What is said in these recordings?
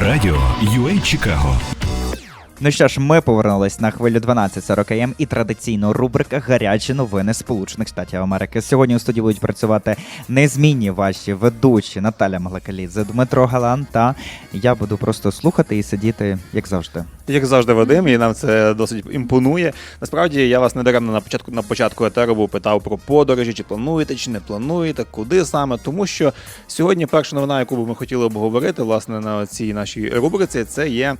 Радіо UA Чикаго. Ну що ж, ми повернулись на хвилю 12.40 м і традиційно рубрика Гарячі новини Сполучених Штатів Америки. Сьогодні у студії будуть працювати незмінні ваші ведучі Наталя Маглакалідзе, Дмитро Галан. Та я буду просто слухати і сидіти, як завжди. Як завжди, Вадим, і нам це досить імпонує. Насправді я вас недаремно на початку на початку етеру питав про подорожі, чи плануєте, чи не плануєте, куди саме. Тому що сьогодні перша новина, яку ми хотіли обговорити, власне, на цій нашій рубриці, це є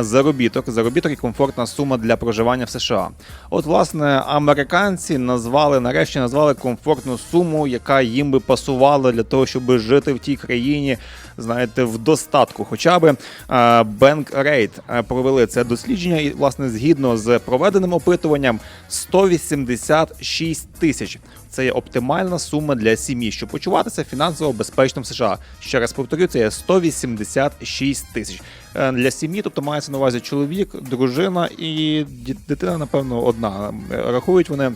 заробіток. Заробіток і комфортна сума для проживання в США. От, власне, американці назвали нарешті назвали комфортну суму, яка їм би пасувала для того, щоб жити в тій країні, знаєте, в достатку. Хоча би а, Bank Rate провели це дослідження, і власне згідно з проведеним опитуванням 186 тисяч. Це є оптимальна сума для сім'ї, щоб почуватися фінансово безпечно в США. Ще раз повторю, це є 186 тисяч Е, для сім'ї. Тобто мається на увазі чоловік, дружина і дитина, напевно, одна. Е, Рахують вони.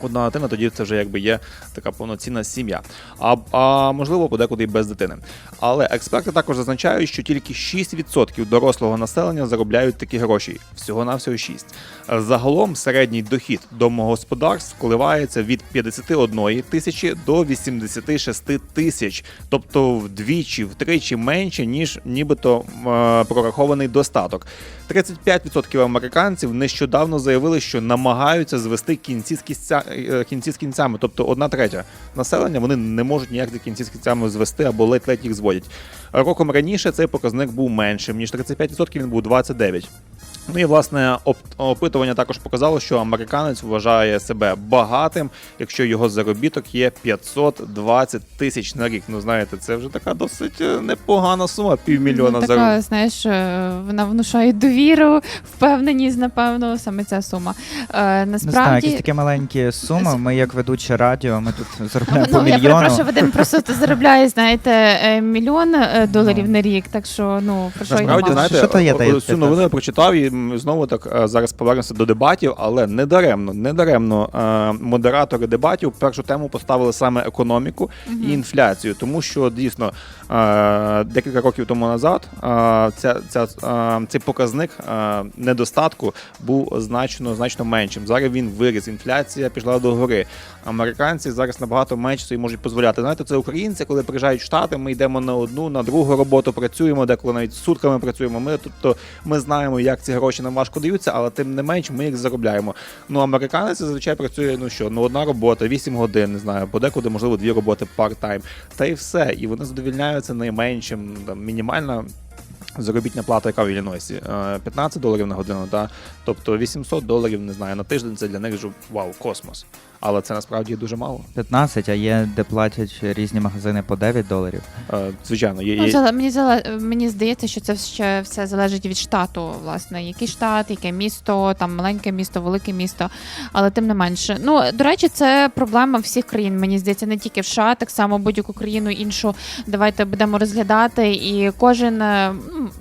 Одна дитина, тоді це вже якби є така повноцінна сім'я. А, а можливо, подекуди без дитини. Але експерти також зазначають, що тільки 6% дорослого населення заробляють такі гроші. Всього навсього 6. Загалом середній дохід домогосподарств коливається від 51 тисячі до 86 тисяч, тобто вдвічі, втричі менше, ніж нібито е, прорахований достаток. 35% американців нещодавно заявили, що намагаються звести кінці з кінця, кінці з кінцями, тобто одна третя населення вони не можуть ніяк ці кінці з кінцями звести або ледь-ледь їх зводять. Роком раніше цей показник був меншим, ніж 35%, він був 29%. Ну і власне опитування також показало, що американець вважає себе багатим, якщо його заробіток є 520 тисяч на рік. Ну знаєте, це вже така досить е, непогана сума, півмільйона Ну, за знаєш, е, вона внушає довіру, впевненість, напевно, саме ця сума. Е, Не знаю, насправді. якісь такі маленькі суми. Ми, як ведучі радіо, ми тут заробляємо по Ну, я мільйону. перепрошую, Вадим просто ти заробляє, знаєте, е, мільйон е, доларів на рік, так що, ну, про що Насправді, нема. знаєте, Що то є о- цю новину я прочитав і м, знову так е, зараз повернемося до дебатів, але не даремно, не даремно е, модератори дебатів першу тему поставили саме економіку і інфляцію, тому що дійсно е, декілька років тому назад е, ця, ця, е, цей показник е, недостатку був значно значно меншим. Зараз він виріс. Інфляція пішла до гори. Американці зараз набагато менше собі можуть дозволяти. Знаєте, це українці, коли приїжджають в Штати, ми йдемо на одну, на другу роботу, працюємо, деколи навіть сутками працюємо. Ми тобто ми знаємо, як ці гроші нам важко даються, але тим не менш ми їх заробляємо. Ну, американець зазвичай працює, ну що, ну одна робота, 8 годин, не знаю, подекуди, можливо, дві роботи part-time. Та й все. І вони задовільняються найменшим, там, мінімальна. Заробітна плата, яка в Іллінойсі, Е, 15 доларів на годину, да? тобто 800 доларів, не знаю, на тиждень це для них вже вау, космос. Але це насправді дуже мало. 15, а є де платять різні магазини по 9 доларів. Е, Звичайно, є, Ну, є, зале- мені зале- мені здається, що це ще все залежить від штату, власне, який штат, яке місто, там маленьке місто, велике місто, але тим не менше. Ну до речі, це проблема всіх країн. Мені здається, не тільки в США, так само будь-яку країну іншу. Давайте будемо розглядати, і кожен е,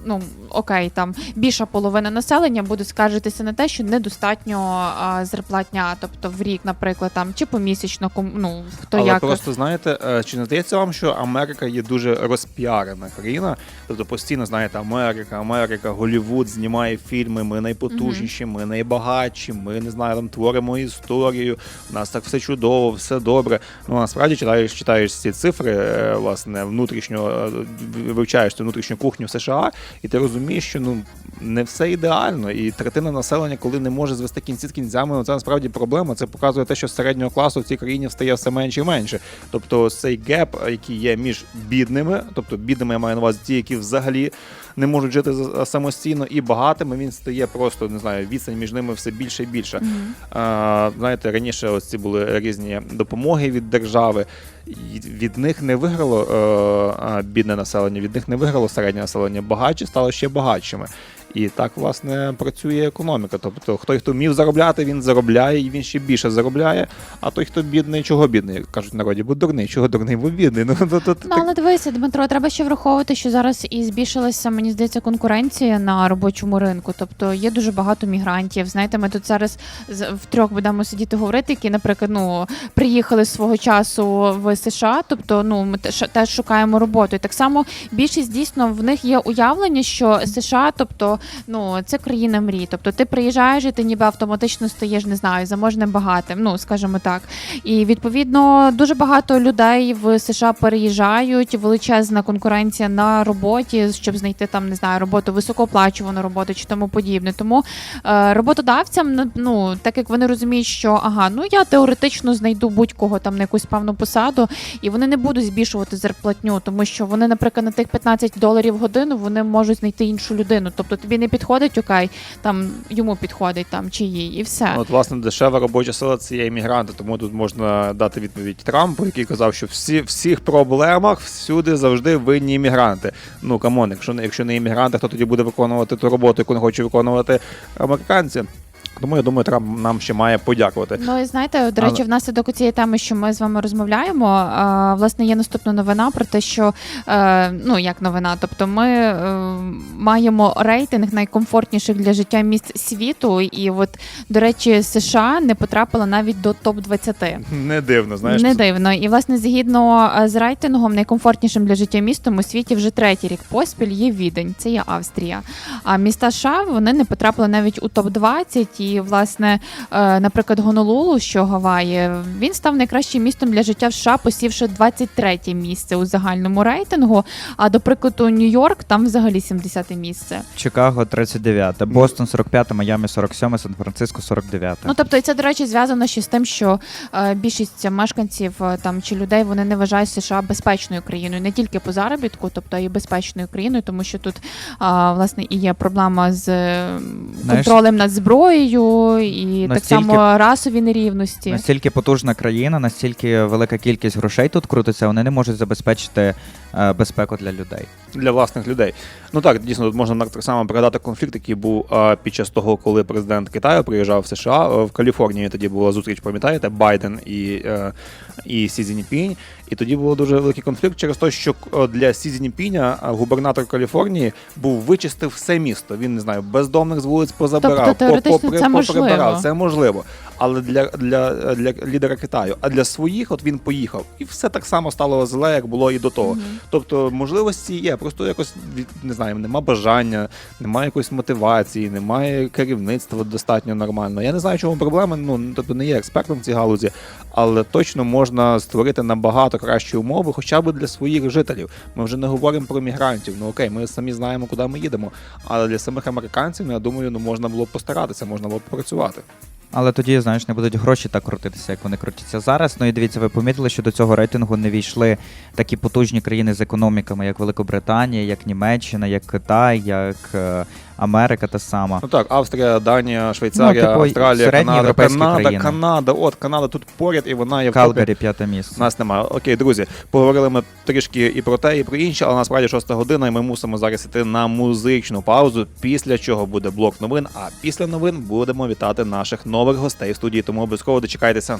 ну окей, там більша половина населення буде скаржитися на те, що недостатньо а, зарплатня, тобто в рік, наприклад, там чи помісячно, ну хто Але як просто знаєте, е, чи не здається вам, що Америка є дуже розпіарена країна? Тобто постійно знаєте, Америка, Америка, Голівуд знімає фільми. Ми найпотужніші, ми найбагатші. Ми не знаю, там творимо історію. У нас так все чудово, все добре. Ну насправді читаєш, читаєш ці цифри, е, власне, внутрішньо е, вивчаєш цю внутрішню кухню США, і ти розумієш, що ну не все ідеально, і третина населення, коли не може звести кінці з кінцями, ну, це насправді проблема. Це показує те, що середнього класу в цій країні стає все менше і менше. Тобто цей геп, який є між бідними, тобто бідними я маю на увазі ті, які взагалі не можуть жити самостійно, і багатими, він стає просто не знаю, відстань між ними все більше і більше. А, знаєте, раніше ось ці були різні допомоги від держави. Від них не виграло е, а, бідне населення, від них не виграло середнє населення. Багатші стали ще багатшими. І так, власне, працює економіка. Тобто, хто хто вмів заробляти, він заробляє, і він ще більше заробляє. А той, хто бідний, чого бідний? Кажуть народі, бо дурний, чого дурний, бо бідний. Ну, то, то, Ну, але дивися, Дмитро, треба ще враховувати, що зараз і збільшилася, мені здається, конкуренція на робочому ринку. Тобто є дуже багато мігрантів. Знаєте, ми тут зараз з- втрьох будемо сидіти говорити, які, наприклад, ну приїхали свого часу в США. Тобто, ну ми теж, теж шукаємо роботу. І так само більшість дійсно в них є уявлення, що США, тобто, ну це країна мрій. Тобто, ти приїжджаєш і ти ніби автоматично стаєш, не знаю, заможним багатим. Ну скажімо так. І відповідно дуже багато людей в США переїжджають, величезна конкуренція на роботі, щоб знайти там не знаю роботу, високооплачувану роботу чи тому подібне. Тому е, роботодавцям, ну так як вони розуміють, що ага, ну я теоретично знайду будь-кого там на якусь певну посаду, і вони не будуть збільшувати зарплатню, тому що вони, наприклад, на тих 15 доларів годину вони можуть знайти іншу людину. Тобто тобі не підходить, окей, там йому підходить там чи їй, і все. От, власне, дешева робоча сила це є іммігранти, тому тут можна дати відповідь Трампу, який казав, що всі всіх проблемах всюди завжди винні іммігранти. Ну камон, якщо якщо не іммігранти, хто тоді буде виконувати ту роботу, яку не хочуть виконувати американці. Тому я думаю, Трамп нам ще має подякувати. Ну і знаєте, до речі, Але- внаслідок цієї теми, що ми з вами розмовляємо, власне, є наступна новина про те, що е, ну як новина, тобто ми е, маємо рейтинг найкомфортніших для життя місць світу, і от до речі, США не потрапила навіть до топ 20 Не дивно, знаєш. не дивно. І власне, згідно е, з рейтингом, найкомфортнішим для життя містом у світі вже третій рік поспіль є Відень, це є Австрія. А міста США вони не потрапили навіть у топ 20 І власне, е, наприклад, Гонолулу, що Гаваї, він став найкращим містом для життя в США, посівши 23 місце у загальному рейтингу. А до прикладу, Нью-Йорк там взагалі 70 місце. Чикаго 39, Бостон 45, Майами 47, Сан-Франциско 49. Ну тобто, і це до речі зв'язано ще з тим, що е, більшість мешканців е, там чи людей вони не вважають США безпечною країною, не тільки по заробітку, тобто і безпечною країною, тому що тут власне і є проблема з Знаєш, контролем над зброєю, і так само расові нерівності. Настільки потужна країна, настільки велика кількість грошей тут крутиться, вони не можуть забезпечити е, безпеку для людей. Для власних людей. Ну так, дійсно, тут можна так само пригадати конфлікт, який був під час того, коли президент Китаю приїжджав в США е, в Каліфорнії. Тоді була зустріч, пам'ятаєте, Байден і, е, і Сі Цзіньпінь. І тоді був дуже великий конфлікт через те, що е, для Сі Цзіньпіня губернатор Каліфорнії був вичистив все місто. Він не знаю, бездомних з вулиць позабирав, Тобто, попри- це поприбирав. Це можливо. Але для, для, для лідера Китаю, а для своїх, от він поїхав, і все так само стало зле, як було і до того. Мгм. Тобто можливості є, просто якось не знаю, нема бажання, немає якоїсь мотивації, немає керівництва достатньо нормально. Я не знаю, чому проблема. Ну тобто не є експертом в цій галузі, але точно можна створити набагато кращі умови, хоча б для своїх жителів. Ми вже не говоримо про мігрантів. Ну окей, ми самі знаємо, куди ми їдемо. Але для самих американців, я думаю, ну можна було постаратися, можна було б працювати. Але тоді, знаєш, не будуть гроші так крутитися, як вони крутяться зараз. Ну і дивіться, ви помітили, що до цього рейтингу не війшли такі потужні країни з економіками, як Великобританія, як Німеччина, як Китай, як е, Америка та сама. Ну так, Австрія, Данія, Швейцарія, Ну, типу, Австралія, середні Канада, європейські Канада, країни. Канада. От Канада тут поряд, і вона є в топі. Калгарі п'яте місце. Нас немає. Окей, друзі, поговорили ми трішки і про те, і про інше, але насправді шоста година, і ми мусимо зараз іти на музичну паузу. Після чого буде блок новин. А після новин будемо вітати наших нових гостей в студії. Тому обов'язково дочекайтеся.